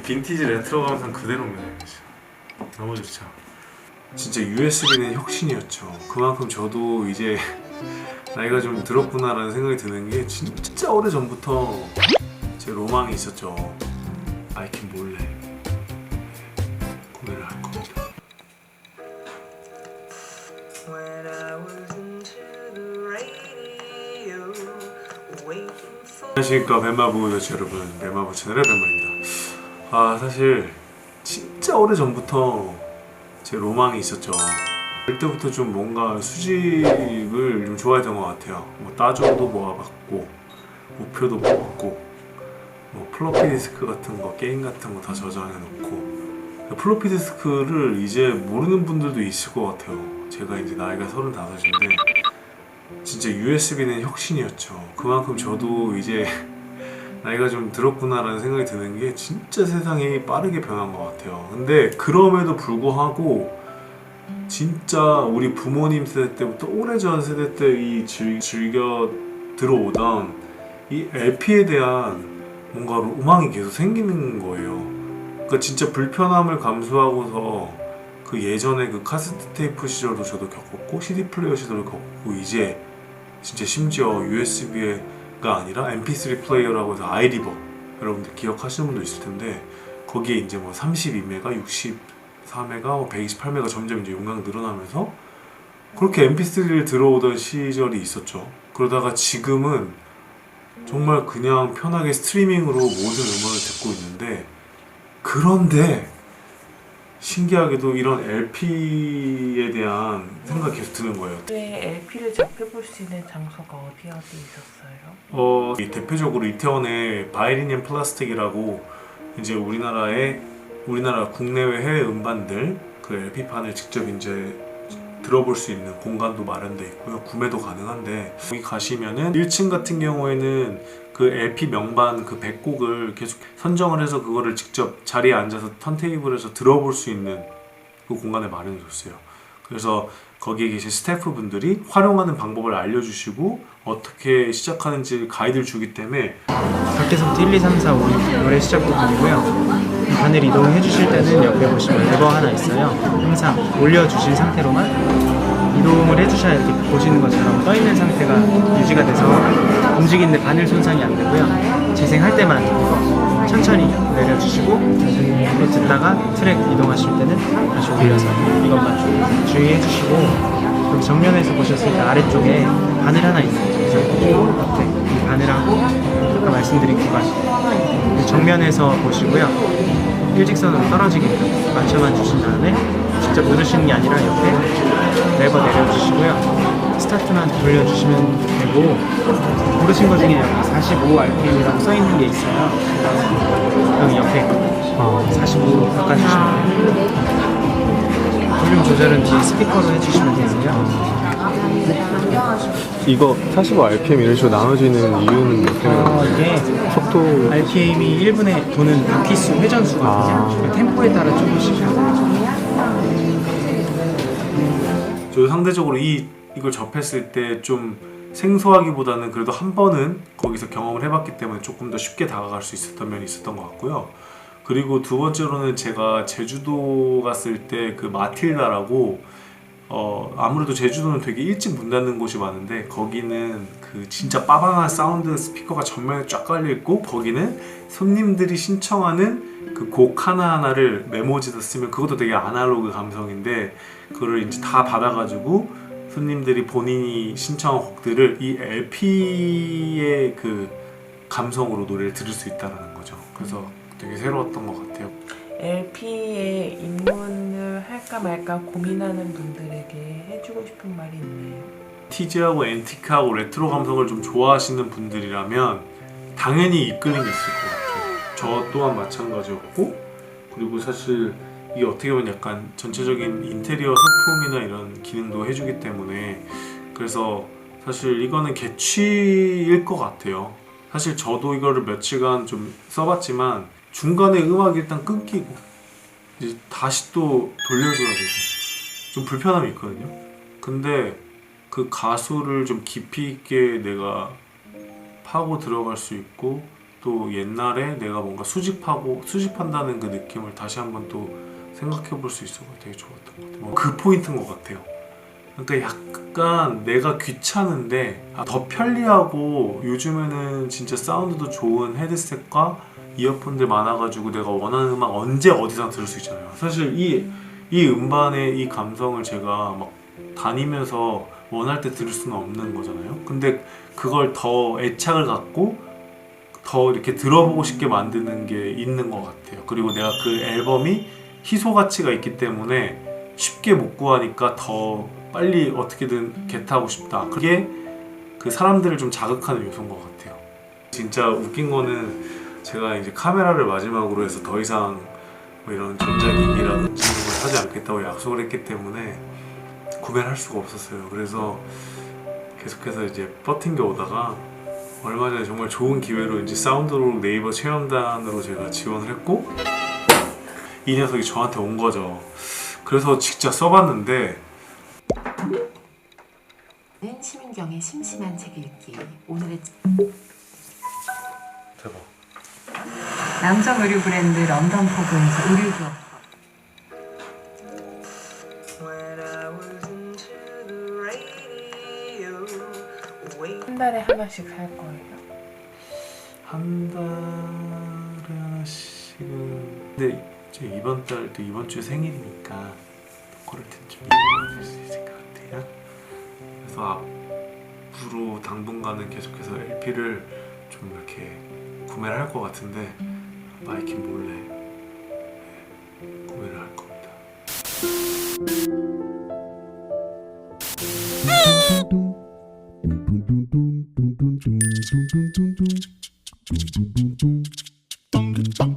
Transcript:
이 빈티지 레트로 감성 그대로입니다. 진짜. 너무 좋죠. 진짜 USB는 혁신이었죠. 그만큼 저도 이제 나이가 좀 들었구나라는 생각이 드는 게 진짜 오래 전부터 제 로망이 있었죠. 아이킨 몰래 구매를 할 겁니다. 안녕하십니까 뱀마부 여치 여러분 뱀마부 채널의 뱀마입니다 아 사실 진짜 오래 전부터 제 로망이 있었죠. 그때부터 좀 뭔가 수집을 좀 좋아했던 것 같아요. 뭐 따조도 모아봤고 우표도 모았고 뭐 플로피 디스크 같은 거 게임 같은 거 다 저장해 놓고. 플로피 디스크를 이제 모르는 분들도 있을 것 같아요. 제가 이제 나이가 35인데 진짜 USB는 혁신이었죠. 그만큼 저도 이제 나이가 좀 들었구나라는 생각이 드는 게 진짜 세상이 빠르게 변한 것 같아요. 근데 그럼에도 불구하고 진짜 우리 부모님 세대 때부터 오래전 세대 때 이 즐겨 들어오던 이 LP에 대한 뭔가 로망이 계속 생기는 거예요. 그러니까 진짜 불편함을 감수하고서 그 예전에 그 카세트 테이프 시절도 저도 겪었고 CD 플레이어 시절도 겪었고 이제 진짜 심지어 USB 가 아니라 MP3 플레이어라고 해서 아이리버 여러분들 기억하시는 분도 있을 텐데 거기에 이제 뭐 32메가, 64메가, 뭐 128메가 점점 이제 용량 늘어나면서 그렇게 MP3를 들어오던 시절이 있었죠. 그러다가 지금은 정말 그냥 편하게 스트리밍으로 모든 음원을 듣고 있는데 그런데 신기하게도 이런 LP에 대한 생각이 계속 드는 거예요. 왜 LP를 접해볼 수 있는 장소가 어디 어디 있었어요? 어, 이 대표적으로 이태원의 바이리늄 플라스틱이라고 이제 우리나라의 우리나라 국내외 해외 음반들 그 LP판을 직접 이제 들어볼 수 있는 공간도 마련돼 있고요. 구매도 가능한데 여기 가시면은 1층 같은 경우에는 그 LP 명반 그 100곡을 계속 선정을 해서 그거를 직접 자리에 앉아서 턴테이블에서 들어볼 수 있는 그 공간을 마련해 줬어요. 그래서 거기에 계신 스태프분들이 활용하는 방법을 알려주시고 어떻게 시작하는지 가이드를 주기 때문에 밖에서부터 1, 2, 3, 4, 5 노래 시작 부분이고요. 이 바늘 이동해 주실 때는 옆에 보시면 레버 하나 있어요. 항상 올려주신 상태로만 해주셔야 이렇게 보시는 것처럼 떠 있는 상태가 유지가 돼서 움직이는데 바늘 손상이 안 되고요. 재생할 때만 천천히 내려주시고 또 듣다가 트랙 이동하실 때는 다시 올려서 이것만 주의해 주시고 그리고 정면에서 보셨을 때 아래쪽에 바늘 하나 있어요. 그래서 이 바늘하고 아까 말씀드린 구간 그 정면에서 보시고요. 일직선으로 떨어지게끔 맞춰만 주신 다음에 직접 누르시는 게 아니라 옆에 레버 내려주시고요. 스타트만 돌려주시면 되고 고르신 것 중에 여기 45 RPM이라고 써 있는 게 있어요. 여기 옆에 45로 바꿔주시면 돼요. 볼륨 조절은 뒤에 스피커로 해주시면 되고요. 이거 45 RPM 이런 식으로 나눠지는 이유는 뭐 어, 이게 속도 RPM이 1분에 도는 바퀴수 회전수거든요. 그 템포에 따라 조금씩 저 상대적으로 이 이걸 접했을 때 좀 생소하기보다는 그래도 한 번은 거기서 경험을 해봤기 때문에 조금 더 쉽게 다가갈 수 있었던 면이 있었던 것 같고요. 그리고 두 번째로는 제가 제주도 갔을 때 그 마틸다라고 어 아무래도 제주도는 되게 일찍 문 닫는 곳이 많은데 거기는 그 진짜 빠방한 사운드 스피커가 전면에 쫙 깔려 있고 거기는 손님들이 신청하는 그 곡 하나하나를 메모지에다 쓰면 그것도 되게 아날로그 감성인데 그거를 이제 다 받아가지고 손님들이 본인이 신청한 곡들을 이 LP의 그 감성으로 노래를 들을 수 있다는 거죠. 그래서 되게 새로웠던 것 같아요. LP에 입문을 할까 말까 고민하는 분들에게 해주고 싶은 말이 있네요. 티지하고 앤티크하고 레트로 감성을 좀 좋아하시는 분들이라면 당연히 이끌림이 있을 것 같아요. 저 또한 마찬가지였고 그리고 사실 이게 어떻게 보면 약간 전체적인 인테리어 소품이나 이런 기능도 해주기 때문에 그래서 사실 이거는 개취일 것 같아요. 사실 저도 이거를 며칠간 좀 써봤지만 중간에 음악이 일단 끊기고 이제 다시 또 돌려줘야 되고 좀 불편함이 있거든요. 근데 그 가수를 좀 깊이 있게 내가 파고 들어갈 수 있고 또 옛날에 내가 뭔가 수집하고 수집한다는 그 느낌을 다시 한번 또 생각해 볼 수 있어서 되게 좋았던 것 같아요. 뭐 그 포인트인 것 같아요. 그러니까 약간 내가 귀찮은데 아, 더 편리하고 요즘에는 진짜 사운드도 좋은 헤드셋과 이어폰들 많아가지고 내가 원하는 음악 언제 어디서나 들을 수 있잖아요. 사실 이, 이 음반의 이 감성을 제가 막 다니면서 원할 때 들을 수는 없는 거잖아요. 근데 그걸 더 애착을 갖고 더 이렇게 들어보고 싶게 만드는 게 있는 것 같아요. 그리고 내가 그 앨범이 희소 가치가 있기 때문에 쉽게 못 구하니까 더 빨리 어떻게든 겟하고 싶다. 그게 그 사람들을 좀 자극하는 요소인 것 같아요. 진짜 웃긴 거는 제가 이제 카메라를 마지막으로 해서 더 이상 뭐 이런 전자기기라든지 이런 걸 사지 않겠다고 약속을 했기 때문에 구매를 할 수가 없었어요. 그래서 계속해서 이제 버틴 게 오다가 얼마 전에 정말 좋은 기회로 이제 사운드로 네이버 체험단으로 제가 지원을 했고 이 녀석이 저한테 온 거죠. 그래서 직접 써봤는데 는 심은경의 심심한 책 읽기 오늘의 대박. 남성 의류 브랜드 런던 포그에서 의류 기 달에 하나씩 살 거예요. 한 달에 하나씩은 근데 제 이번 달또 이번 주에 생일이니까 코르텐 좀 이용할 수 있을 것 같아요. 그래서 앞으로 당분간은 계속해서 LP를 좀 이렇게 구매를 할 것 같은데 마이킨 몰래 Dum